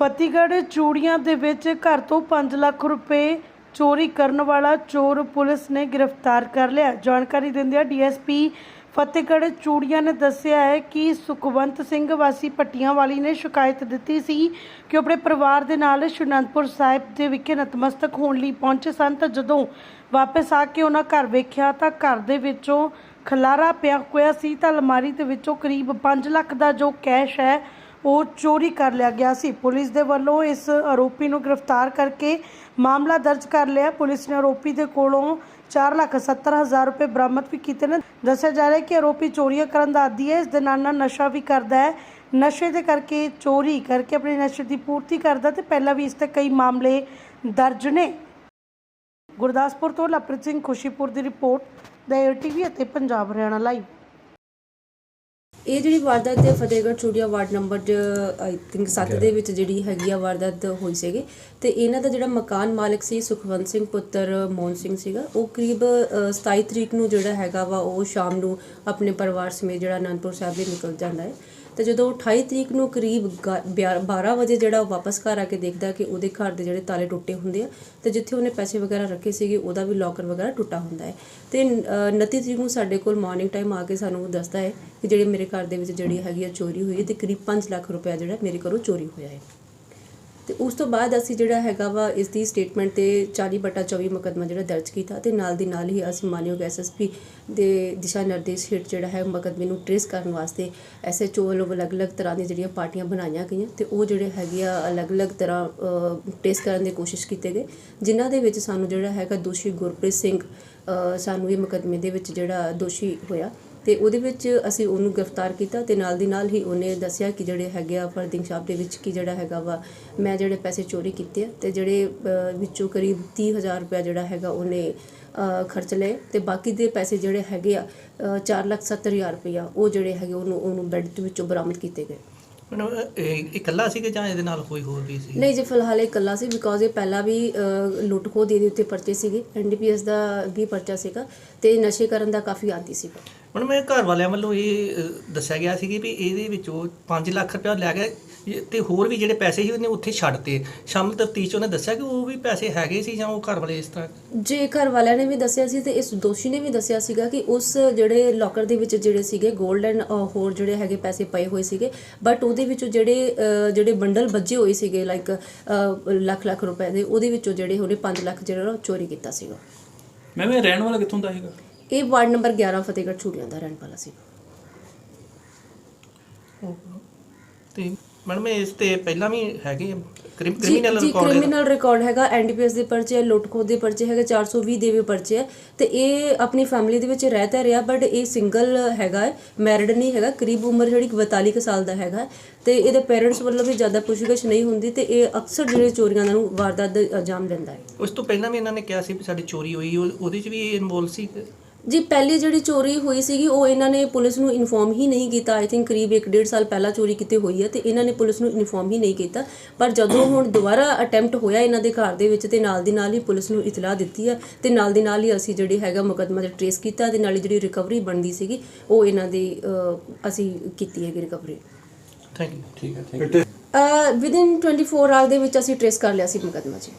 ਫਤਿਹਗੜ੍ਹ ਚੂੜੀਆਂ ਦੇ ਵਿੱਚ ਘਰ ਤੋਂ 5 ਲੱਖ ਰੁਪਏ ਚੋਰੀ ਕਰਨ ਵਾਲਾ ਚੋਰ ਪੁਲਿਸ ਨੇ ਗ੍ਰਿਫਤਾਰ ਕਰ ਲਿਆ। ਜਾਣਕਾਰੀ ਦਿੰਦਿਆਂ ਡੀਐਸਪੀ ਫਤਿਹਗੜ੍ਹ ਚੂੜੀਆਂ ਨੇ ਦੱਸਿਆ ਹੈ ਕਿ ਸੁਖਵੰਤ ਸਿੰਘ ਵਾਸੀ ਪੱਟੀਆਂ ਵਾਲੀ ਨੇ ਸ਼ਿਕਾਇਤ ਦਿੱਤੀ ਸੀ ਕਿ ਉਹ ਆਪਣੇ ਪਰਿਵਾਰ ਦੇ ਨਾਲ ਸ਼੍ਰੀ ਅਨੰਦਪੁਰ ਸਾਹਿਬ ਦੇ ਵਿਖੇ ਨਤਮਸਤਕ ਹੋਣ ਲਈ ਪਹੁੰਚੇ ਸਨ। ਤਾਂ ਜਦੋਂ ਵਾਪਸ ਆ ਕੇ ਉਹਨਾਂ ਘਰ ਵੇਖਿਆ ਤਾਂ ਘਰ ਦੇ ਵਿੱਚੋਂ ਖਲਾਰਾ ਪਿਆ ਹੋਇਆ ਸੀ ਤਾਂ ਅਲਮਾਰੀ ਦੇ ਵਿੱਚੋਂ ਕਰੀਬ 5 ਲੱਖ ਦਾ ਜੋ ਕੈਸ਼ ਹੈ ਉਹ ਚੋਰੀ ਕਰ ਲਿਆ ਗਿਆ ਸੀ। ਪੁਲਿਸ ਦੇ ਵੱਲੋਂ ਇਸ ਆਰੋਪੀ ਨੂੰ ਗ੍ਰਿਫਤਾਰ ਕਰਕੇ ਮਾਮਲਾ ਦਰਜ ਕਰ ਲਿਆ। ਪੁਲਿਸ ਨੇ ਆਰੋਪੀ ਦੇ ਕੋਲੋਂ 470000 ਰੁਪਏ ਬਰਾਮਦ ਵੀ ਕੀਤੇ ਨੇ। ਦੱਸਿਆ ਜਾ ਰਿਹਾ ਕਿ ਆਰੋਪੀ ਚੋਰੀਆਂ ਕਰਨ ਦਾ ਆਦੀ ਹੈ। ਇਸ ਦੇ ਨਾਲ ਨਾਲ ਨਸ਼ਾ ਵੀ ਕਰਦਾ ਹੈ। ਨਸ਼ੇ ਦੇ ਕਰਕੇ ਚੋਰੀ ਕਰਕੇ ਆਪਣੇ ਨਸ਼ੇ ਦੀ ਪੂਰਤੀ ਕਰਦਾ ਤੇ ਪਹਿਲਾਂ ਵੀ ਇਸ ਤੇ ਕਈ ਮਾਮਲੇ ਦਰਜ ਨੇ। ਗੁਰਦਾਸਪੁਰ ਤੋਂ ਲਵਪ੍ਰੀਤ ਸਿੰਘ ਖੁਸ਼ੀਪੁਰ ਦੀ ਰਿਪੋਰਟ, ਦਾ ਟੀਵੀ ਅਤੇ ਪੰਜਾਬ ਹਰਿਆਣਾ ਲਾਈਵ। ਇਹ ਜਿਹੜੀ ਵਾਰਦਾਤ ਹੈ Fatehgarh Churian ward number I think 7 ਦੇ ਵਿੱਚ ਜਿਹੜੀ ਹੈਗੀ ਆ ਵਾਰਦਾਤ ਹੋਈ ਸੀਗੀ। ਤੇ ਇਹਨਾਂ ਦਾ ਜਿਹੜਾ ਮਕਾਨ ਮਾਲਕ ਸੀ ਸੁਖਵੰਤ ਸਿੰਘ ਪੁੱਤਰ ਮੋਹਨ ਸਿੰਘ ਸੀਗਾ ਉਹ ਕਰੀਬ ਅ, 27 ਤਰੀਕ ਨੂੰ ਜਿਹੜਾ ਹੈਗਾ ਵਾ ਉਹ ਸ਼ਾਮ ਨੂੰ ਆਪਣੇ ਪਰਿਵਾਰ ਸਮੇਤ ਜਿਹੜਾ ਅਨੰਦਪੁਰ ਸਾਹਿਬ ਲਈ ਨਿਕਲ ਜਾਂਦਾ ਹੈ। ਤੇ ਜਦੋਂ 28 ਤਰੀਕ ਨੂੰ ਕਰੀਬ ਗਾ- ਬਿਆ- 12 ਵਜੇ ਜਿਹੜਾ ਉਹ ਵਾਪਸ ਘਰ ਆ ਕੇ ਦੇਖਦਾ ਕਿ ਉਹਦੇ ਘਰ ਦੇ ਜਿਹੜੇ ਤਾਲੇ ਟੁੱਟੇ ਹੁੰਦੇ ਆ ਤੇ ਜਿੱਥੇ ਉਹਨੇ ਪੈਸੇ ਵਗੈਰਾ ਰੱਖੇ ਸੀਗੇ ਉਹਦਾ ਵੀ ਲੋਕਰ ਵਗੈਰਾ ਟੁੱਟਾ ਹੁੰਦਾ ਹੈ। ਤੇ ਅ, 29 ਤਰੀਕ ਨੂੰ ਸਾਡੇ ਕੋਲ ਮਾਰਨਿੰਗ ਟਾਈਮ ਆ ਕੇ ਸਾਨੂੰ ਦੱਸਦਾ ਹੈ ਕਿ ਜਿਹੜੇ ਮੇਰੇ ਘਰ ਦੇ ਵਿੱਚ ਜਿਹੜੀ ਹੈਗੀ ਆ ਚੋਰੀ ਹੋਈ ਹੈ ਤੇ ਕਰੀਬ 5 ਲੱਖ ਰੁਪਏ ਜਿਹੜਾ ਮੇਰੇ ਘਰੋਂ ਚੋਰੀ ਹੋਇਆ ਹੈ। ਤੇ ਉਸ ਤੋਂ ਬਾਅਦ ਅਸੀਂ ਜਿਹੜਾ ਹੈਗਾ ਵਾ, ਇਸ ਦੀ ਸਟੇਟਮੈਂਟ ਤੇ 40 ਬਟਾ 24 ਮੁਕੱਦਮਾ ਜਿਹੜਾ ਦਰਜ ਕੀਤਾ ਤੇ ਨਾਲ ਦੀ ਨਾਲ ਹੀ ਅਸੀਂ ਮਾਨਯੋਗ ਐਸਐਸਪੀ ਦੇ ਦਿਸ਼ਾ ਨਿਰਦੇਸ਼ ਹੇਠ ਜਿਹੜਾ ਹੈ ਮੁਕੱਦਮੇ ਨੂੰ ਟ੍ਰੇਸ ਕਰਨ ਵਾਸਤੇ ਐਸਐਚਓ ਵੱਲੋਂ ਅਲੱਗ-ਅਲੱਗ ਤਰ੍ਹਾਂ ਦੀਆਂ ਜਿਹੜੀਆਂ ਪਾਰਟੀਆਂ ਬਣਾਈਆਂ ਗਈਆਂ ਤੇ ਉਹ ਜਿਹੜੇ ਹੈਗੇ ਆ, ਅਲੱਗ-ਅਲੱਗ ਤਰ੍ਹਾਂ ਟ੍ਰੇਸ ਕਰਨ ਦੀ ਕੋਸ਼ਿਸ਼ ਕੀਤੇ ਗਏ, ਜਿਨ੍ਹਾਂ ਦੇ ਵਿੱਚ ਸਾਨੂੰ ਜਿਹੜਾ ਹੈਗਾ ਦੋਸ਼ੀ ਗੁਰਪ੍ਰੀਤ ਸਿੰਘ ਸਾਨੂੰ ਇਹ ਮੁਕੱਦਮੇ ਦੇ ਵਿੱਚ ਜਿਹੜਾ ਦੋਸ਼ੀ ਹੋਇਆ। ਤੇ ਉਹਦੇ ਵਿੱਚ ਅਸੀਂ ਉਹਨੂੰ ਗ੍ਰਿਫਤਾਰ ਕੀਤਾ ਤੇ ਨਾਲ ਦੀ ਨਾਲ ਹੀ ਉਹਨੇ ਦੱਸਿਆ ਕਿ ਜਿਹੜੇ ਹੈਗੇ ਆ ਫਰਦਿੰਗ ਸ਼ਾਪ ਦੇ ਵਿੱਚ ਕੀ ਜਿਹੜਾ ਹੈਗਾ ਵਾ, ਮੈਂ ਜਿਹੜੇ ਪੈਸੇ ਚੋਰੀ ਕੀਤੇ ਆ ਤੇ ਜਿਹੜੇ ਵਿੱਚੋਂ ਕਰੀਬ 30000 ਰੁਪਏ ਜਿਹੜਾ ਹੈਗਾ ਉਹਨੇ ਖਰਚ ਲਏ ਤੇ ਬਾਕੀ ਦੇ ਪੈਸੇ ਜਿਹੜੇ ਹੈਗੇ ਆ 470000 ਰੁਪਇਆ ਉਹ ਜਿਹੜੇ ਹੈਗੇ ਉਹਨੂੰ ਉਹਨੂੰ ਬੈੱਡ ਵਿੱਚੋਂ ਬਰਾਮਦ ਕੀਤੇ ਗਏ। ਮੈਨੂੰ ਇਕੱਲਾ ਸੀ ਕਿ ਜਾਂ ਇਹਦੇ ਨਾਲ ਕੋਈ ਹੋਰ ਵੀ ਸੀ? ਨਹੀਂ ਜੀ ਫਿਲਹਾਲ ਇਹ ਇਕੱਲਾ ਸੀ ਬਿਕੋਜ਼ ਇਹ ਪਹਿਲਾਂ ਵੀ ਲੁੱਟ ਖੋਹ ਦੇ ਦੇ ਉੱਤੇ ਪਰਚੇ ਸੀਗੇ। ਐਨਡੀਪੀਐਸ ਦਾ ਵੀ ਪਰਚਾ ਸੀਗਾ ਤੇ ਨਸ਼ੇ ਕਰਨ ਦਾ ਕਾਫੀ ਆਦੀ ਸੀਗਾ ਹੁਣ ਮੈਂ ਘਰ ਵਾਲਿਆਂ ਵੱਲੋਂ ਇਹ ਦੱਸਿਆ ਗਿਆ ਸੀ ਕਿ ਵੀ ਇਹਦੇ ਵਿੱਚੋਂ 5 ਲੱਖ ਰੁਪਏ ਲੈ ਇਹ- ਤੇ ਹੋਰ ਵੀ ਜਿਹੜੇ ਪੈਸੇ ਸੀ ਉਹਨੇ ਉੱਥੇ ਛੱਡਤੇ ਸ਼ਾਮ ਤਫਤੀਸ਼ ਉਹਨੇ ਦੱਸਿਆ ਕਿ ਉਹ ਵੀ ਪੈਸੇ ਹੈਗੇ ਸੀ ਜਾਂ ਉਹ ਘਰ ਵਾਲੇ ਇਸ ਤਰ੍ਹਾਂ? ਜੇ ਘਰ ਵਾਲਿਆਂ ਨੇ ਵੀ ਦੱਸਿਆ ਸੀ ਤੇ ਇਸ ਦੋਸ਼ੀ ਨੇ ਵੀ ਦੱਸਿਆ ਸੀਗਾ ਕਿ ਉਸ ਜਿਹੜੇ ਲੋਕਰ ਦੇ ਵਿੱਚ ਜਿਹੜੇ ਸੀਗੇ 골ਡ ਐਂਡ ਹੋਰ ਜਿਹੜੇ ਹੈਗੇ ਪੈਸੇ ਪਏ ਹੋਏ ਸੀਗੇ ਬਟ ਉਹਦੇ ਵਿੱਚੋਂ ਜਿਹੜੇ ਜਿਹੜੇ ਬੰਡਲ ਵੱਜੇ ਹੋਏ ਸੀਗੇ ਲਾਈਕ ਲੱਖ ਲੱਖ ਰੁਪਏ ਦੇ ਉਹਦੇ ਵਿੱਚੋਂ ਜਿਹੜੇ ਉਹਨੇ 5 ਲੱਖ ਜਿਹੜਾ ਚੋਰੀ ਕੀਤਾ ਸੀਗਾ। ਮੈਂ ਵੀ ਰਹਿਣ ਵਾਲਾ ਕਿੱਥੋਂ ਦਾ ਹੈਗਾ? ਇਹ ਵਾਰਡ ਨੰਬਰ 11 ਫਤਿਹਗੜ੍ਹ ਚੂੜੀਆਂ ਦਾ ਰਹਿਣ ਵਾਲਾ ਸੀ। ਤੇ ਮੈਡਮ ਇਸ ਤੇ ਪਹਿਲਾਂ ਵੀ ਹੈਗੇ ਕ੍ਰਿਮੀਨਲ ਜੀ ਰਿਕਾਰਡ ਕ੍ਰਿਮੀਨਲ ਰਿਕਾਰਡ ਹੈਗਾ? ਐਨਡੀਪੀਐਸ ਦੇ ਪਰਚੇ ਹੈ ਲੁੱਟ ਖੋਹ ਦੇ ਪਰਚੇ ਹੈਗੇ 420 ਦੇ ਵੀ ਪਰਚੇ ਹੈ ਤੇ ਇਹ ਆਪਣੀ ਫੈਮਿਲੀ ਦੇ ਵਿੱਚ ਰਹਿ ਤਾਂ ਰਿਹਾ ਬਟ ਇਹ ਸਿੰਗਲ ਹੈਗਾ ਮੈਰਿਡ ਨਹੀਂ ਹੈਗਾ। ਕਰੀਬ ਉਮਰ ਜਿਹੜੀ 42 ਕੁ ਸਾਲ ਦਾ ਹੈਗਾ। ਤੇ ਇਹਦੇ ਪੇਰੈਂਟਸ ਵੱਲੋਂ ਵੀ ਜ਼ਿਆਦਾ ਪੁੱਛਗਿੱਛ ਨਹੀਂ ਹੁੰਦੀ ਤੇ ਇਹ ਅਕਸਰ ਜਿਹੜੇ ਚੋਰੀਆਂ ਨੂੰ ਵਾਰਦਾਤ ਦੇ ਅੰਜਾਮ ਦਿੰਦਾ ਹੈ। ਉਸ ਤੋਂ ਪਹਿਲਾਂ ਵੀ ਇਹਨਾਂ ਨੇ ਕਿਹਾ ਸੀ ਵੀ ਸਾਡੀ ਚੋਰੀ ਹੋਈ ਉਹ- ਉਹਦੇ 'ਚ ਵੀ ਇਨਵੋਲ ਸੀ? ਜੀ ਪਹਿਲੀ ਜਿਹੜੀ ਚੋਰੀ ਹੋਈ ਸੀਗੀ ਉਹ ਇਹਨਾਂ ਨੇ ਪੁਲਿਸ ਨੂੰ ਇਨਫੋਰਮ ਹੀ ਨਹੀਂ ਕੀਤਾ। ਆਈ ਥਿੰਕ ਕਰੀਬ 1.5 ਸਾਲ ਪਹਿਲਾਂ ਚੋਰੀ ਕੀਤੀ ਹੋਈ ਹੈ ਤੇ ਇਹਨਾਂ ਨੇ ਪੁਲਿਸ ਨੂੰ ਇਨਫੋਰਮ ਹੀ ਨਹੀਂ ਕੀਤਾ। ਪਰ ਜਦੋਂ ਹੁਣ ਦੁਬਾਰਾ ਅਟੈਂਪਟ ਹੋਇਆ ਇਹਨਾਂ ਦੇ ਘਰ ਦੇ ਵਿੱਚ ਤੇ ਨਾਲ ਦੀ ਨਾਲ ਹੀ ਪੁਲਿਸ ਨੂੰ ਇਤਲਾਹ ਦਿੱਤੀ ਹੈ ਤੇ ਨਾਲ ਦੀ ਨਾਲ ਹੀ ਅਸੀਂ ਜਿਹੜੀ ਹੈਗਾ ਮੁਕੱਦਮਾ ਜਿਹੜਾ ਟ੍ਰੇਸ ਕੀਤਾ ਤੇ ਨਾਲ ਹੀ ਜਿਹੜੀ ਰਿਕਵਰੀ ਬਣਦੀ ਸੀਗੀ ਉਹ ਇਹਨਾਂ ਦੀ ਅਸੀਂ ਕੀਤੀ ਹੈਗੀ recovery thank you within 24 hour ਦੇ ਵਿੱਚ ਅਸੀਂ ਟ੍ਰੇਸ ਕਰ ਲਿਆ ਸੀ ਮੁਕੱਦਮਾ ਜੀ।